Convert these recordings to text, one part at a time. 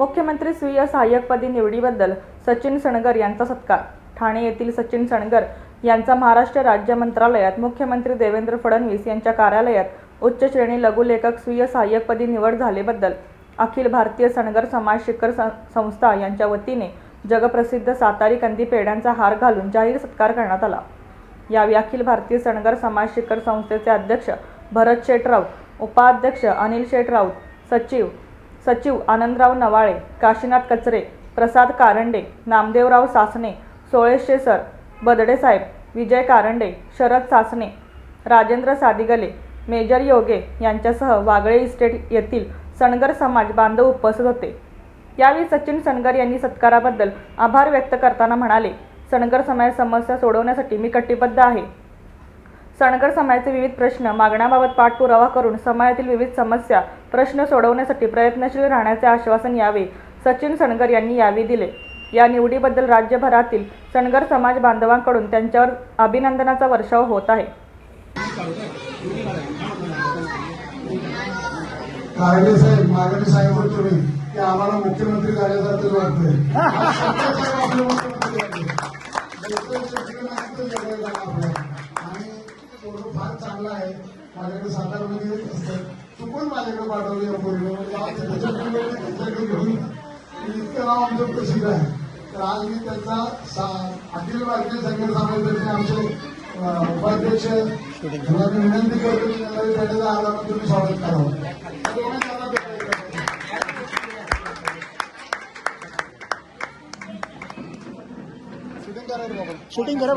मुख्यमंत्री स्वीय सहाय्यकपदी निवडीबद्दल सचिन सणगर यांचा सत्कार. ठाणे येथील सचिन सणगर यांचा महाराष्ट्र राज्य मंत्रालयात मुख्यमंत्री देवेंद्र फडणवीस यांच्या कार्यालयात उच्च श्रेणी लघुलेखक स्वीय सहाय्यकपदी निवड झालेबद्दल अखिल भारतीय सणगर समाज शिखर सं- संस्था यांच्या वतीने जगप्रसिद्ध सातारी कंदी पेढ्यांचा हार घालून जाहीर सत्कार करण्यात आला. यावेळी अखिल भारतीय सणगर समाज शिखर संस्थेचे अध्यक्ष भरत शेठ राऊत उपाध्यक्ष अनिल शेठ राऊत सचिव सचिव आनंदराव नवाळे काशीनाथ कचरे प्रसाद कारंडे नामदेवराव सासणे सोळेशे सर बदडेसाहेब विजय कारंडे शरद सासणे राजेंद्र सादिगले मेजर योगे यांच्यासह वागळे इस्टेट येथील सणगर समाज बांधव उपस्थित होते. यावेळी सचिन सणगर यांनी सत्काराबद्दल आभार व्यक्त करताना म्हणाले सणगर समाज समस्या सोडवण्यासाठी मी कटिबद्ध आहे. सणगर समाजाचे विविध प्रश्न मागण्याबाबत पाठपुरावा करून समाजातील विविध समस्या प्रश्न सोडवण्यासाठी प्रयत्नशील राहण्याचे आश्वासन यावे सचिन सणगर यांनी यावेळी दिले. या निवडीबद्दल राज्यभरातील सणगर समाज बांधवांकडून त्यांच्यावर अभिनंदनाचा वर्षाव होत आहे. कारणे साहेब मागणी सांगितलं तुम्ही की आम्हाला मुख्यमंत्री वाटतंय. पोरं फार चांगलं आहे. माझ्याकडे सातारमध्ये येत असतं. चुकून माझ्याकडे पाठवले या पोरीला? म्हणजे आज त्याच्याकडे घेऊन इतकं नाव आमचं प्रसिद्ध आहे. तर आज मी त्यांचा सा- अखिल भारतीय संघ समाजातर्फे आमचे उपाध्यक्ष यांना मी विनंती करतो की त्यांना भेटायला आला तुम्ही स्वागत करावं. शूटिंग करा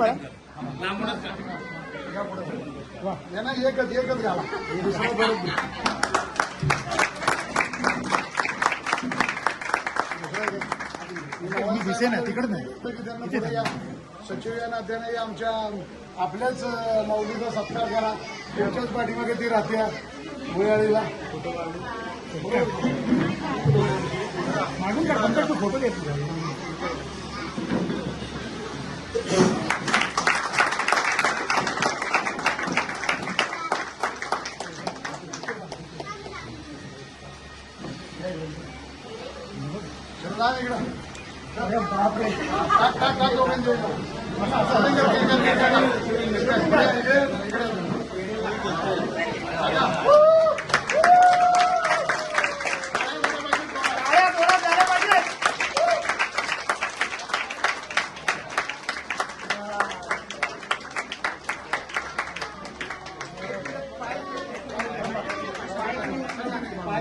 यांना एकच एकच घाला दुसरं परत घ्या. मी दिसे ना तिकडे नाही. सचिव या नात्याने आमच्या आपल्याच अं, माऊलीचा सत्कार करा त्याच्याच पाठीमागे ती राहत्या भुयाळीला मागून फोटो घेत چلو داخڙو